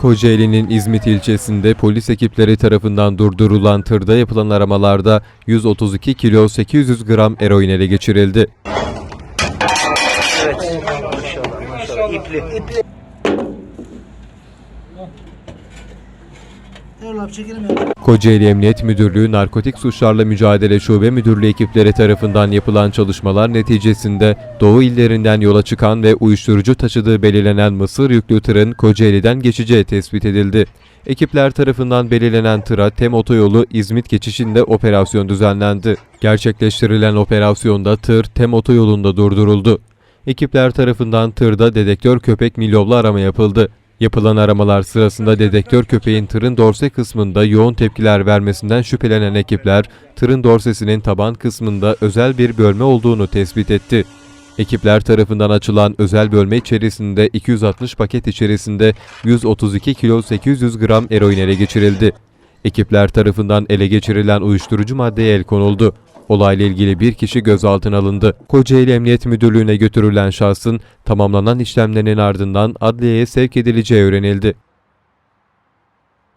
Kocaeli'nin İzmit ilçesinde polis ekipleri tarafından durdurulan tırda yapılan aramalarda 132 kilo 800 gram eroin ele geçirildi. Evet. İpli. İpli. Kocaeli Emniyet Müdürlüğü Narkotik Suçlarla Mücadele Şube Müdürlüğü ekipleri tarafından yapılan çalışmalar neticesinde Doğu illerinden yola çıkan ve uyuşturucu taşıdığı belirlenen mısır yüklü tırın Kocaeli'den geçeceği tespit edildi. Ekipler tarafından belirlenen tıra Tem Otoyolu İzmit geçişinde operasyon düzenlendi. Gerçekleştirilen operasyonda tır Tem Otoyolu'nda durduruldu. Ekipler tarafından tırda dedektör köpek milyonlu arama yapıldı. Yapılan aramalar sırasında dedektör köpeğin tırın dorse kısmında yoğun tepkiler vermesinden şüphelenen ekipler, tırın dorsesinin taban kısmında özel bir bölme olduğunu tespit etti. Ekipler tarafından açılan özel bölme içerisinde 260 paket içerisinde 132 kilo 800 gram eroin ele geçirildi. Ekipler tarafından ele geçirilen uyuşturucu maddeye el konuldu. Olayla ilgili bir kişi gözaltına alındı. Kocaeli Emniyet Müdürlüğü'ne götürülen şahsın tamamlanan işlemlerin ardından adliyeye sevk edileceği öğrenildi.